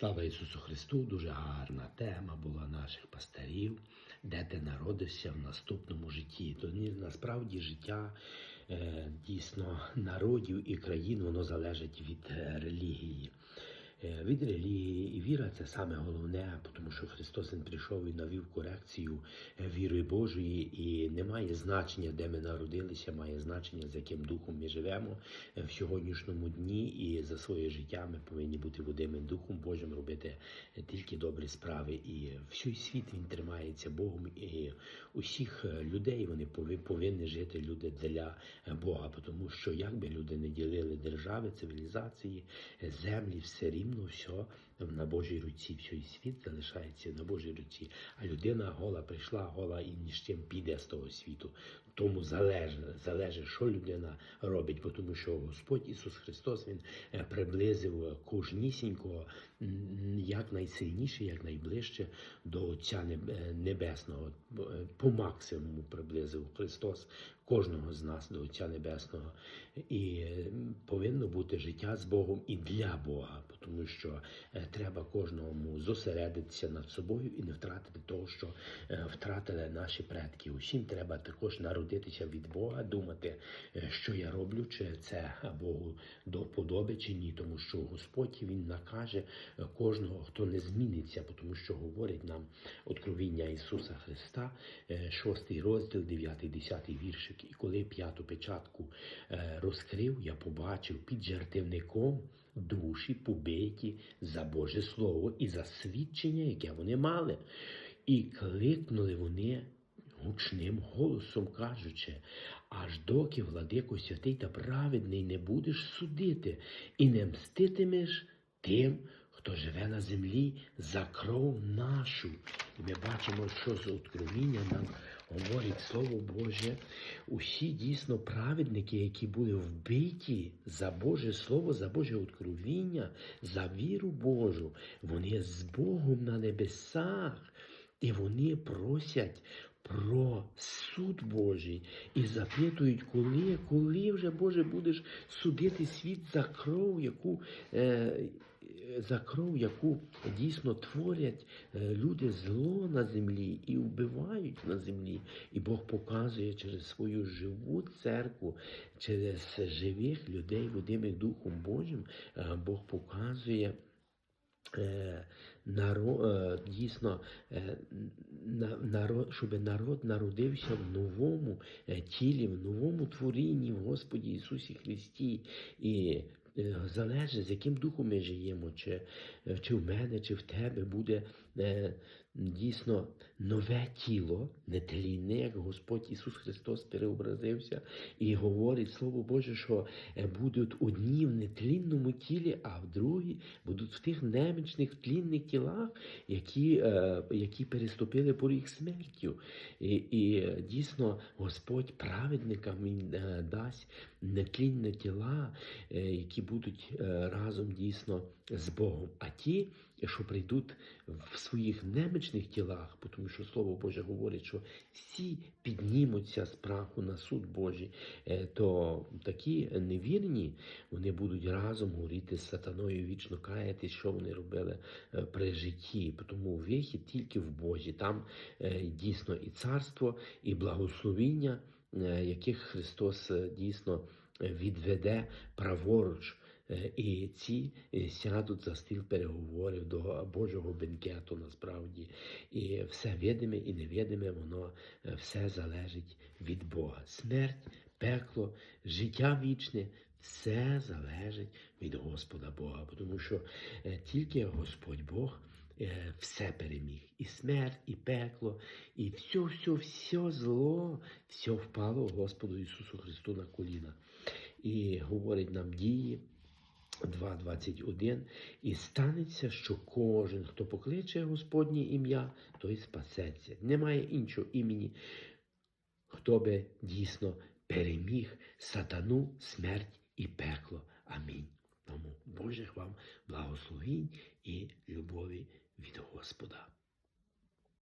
Слава Ісусу Христу! Дуже гарна тема була наших пастирів, де ти народишся в наступному житті. То насправді життя е, дійсно народів і країн воно залежить від е, релігії. Е, Від релігії і віра це саме головне, тому що Христос Він прийшов і навів корекцію е, віри Божої, і не має значення, де ми народилися, має значення, з яким духом ми живемо е, в сьогоднішньому дні, і за своє життя ми повинні бути водимим Духом Божим, робити тільки добрі справи. І всій світ він тримається Богом, і усіх людей вони пови- повинні жити люди для Бога, тому що як би люди не ділили держави, цивілізації, землі, все рівно все на Божій руці, всій світ залишається на Божій руці. А людина гола прийшла, гола і ні з чим піде з того світу. Тому залежить, залежить, що людина робить, бо тому що Господь Ісус Христос Він е, приблизив е, кожнісінького як найсильніше, як найближче до Отця е, Небесного. По максимуму приблизив Христос кожного з нас до Отця Небесного. І е, повинно бути життя з Богом і для Бога, тому що е, треба кожному зосередитися над собою і не втратити того, що е, втратили наші предки. Усім треба також народитися від Бога, думати, що я роблю, чи це Богу до вподоби, чи ні, тому що Господь він накаже кожного, хто не зміниться, тому що говорить нам откровіння Ісуса Христа, е, шостий розділ, 9, 10 І коли п'яту печатку е, розкрив, я побачив під жертівником душі побиті за Боже Слово і за свідчення, яке вони мали. І кликнули вони гучним голосом, кажучи, аж доки, владико святий та праведний, не будеш судити і не мститимеш тим, хто живе на землі за кров нашу. І ми бачимо, що з откровіння нам говорить Слово Боже. Усі дійсно праведники, які були вбиті за Боже Слово, за Боже откровіння, за віру Божу, вони з Богом на небесах. І вони просять про суд Божий і запитують, коли, коли вже Боже будеш судити світ за кров, яку е, за кров, яку дійсно творять е, люди зло на землі і вбивають на землі. І Бог показує через свою живу церкву, через живих людей, водимих Духом Божим, е, Бог показує. Е, наро, е, дійсно, народ, щоб народ народився в новому тілі, в новому творінні в Господі Ісусі Христі. І залежить, з яким духом ми живемо, чи, е, чи в мене, чи в тебе буде е, дійсно нове тіло, нетлінне, як Господь Ісус Христос переобразився, і говорить Слово Боже, що е, будуть одні в нетлінному тілі, а в другі будуть в тих немічних тлінних тілах, які, е, які переступили поріг смертю. І, і е, дійсно Господь праведникам Він е, дасть нетлінні тіла, е, які будуть е, разом дійсно з Богом. А ті, що прийдуть в своїх немічних тілах, тому що Слово Боже говорить, що всі піднімуться з праху на суд Божий, е, то такі невірні вони будуть разом горіти з сатаною, вічно каятись, що вони робили при житті. Тому вихід тільки в Божі. Там дійсно і царство, і благословіння, яких Христос е, дійсно е, відведе праворуч. Е, І ці е, сядуть за стіл переговорів до Божого бенкету насправді. І все видиме і невидиме, воно е, все залежить від Бога. Смерть, пекло, життя вічне, все залежить від Господа Бога. Тому що е, тільки Господь Бог е, все переміг. І смерть, і пекло, і все, все, все зло, все впало Господу Ісусу Христу на коліна. І говорить нам дії. 2.21 І станеться, що кожен, хто покличе Господнє ім'я, той спасеться. Немає іншого імені, хто би дійсно переміг сатану, смерть і пекло. Амінь. Тому Божих вам благословінь і любові від Господа.